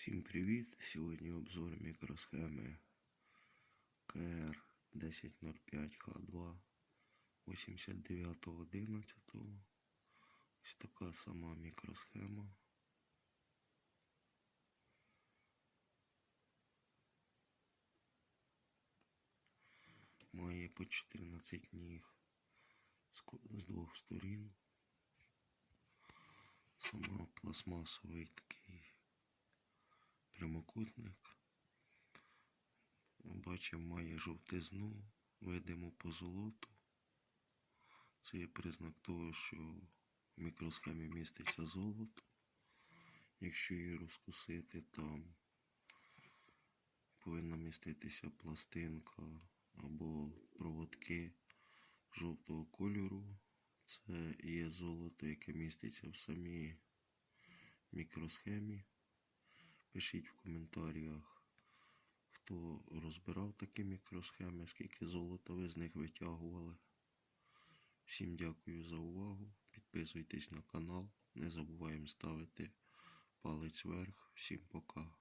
Всім привіт! Сьогодні обзор мікросхеми КР 1005Х2 89.11. Ось така сама мікросхема. Має по 14 ніг з двох сторін. Сама пластмасовий такий прямокутник. Бачимо, має жовтизну, видимо по золоту. Це є признак того, що в мікросхемі міститься золото. Якщо її розкусити, там повинна міститися пластинка або проводки жовтого кольору. Це є золото, яке міститься в самій мікросхемі. Пишіть в коментарях, хто розбирав такі мікросхеми, скільки золота ви з них витягували. Всім дякую за увагу. Підписуйтесь на канал. Не забуваємо ставити палець вверх. Всім пока.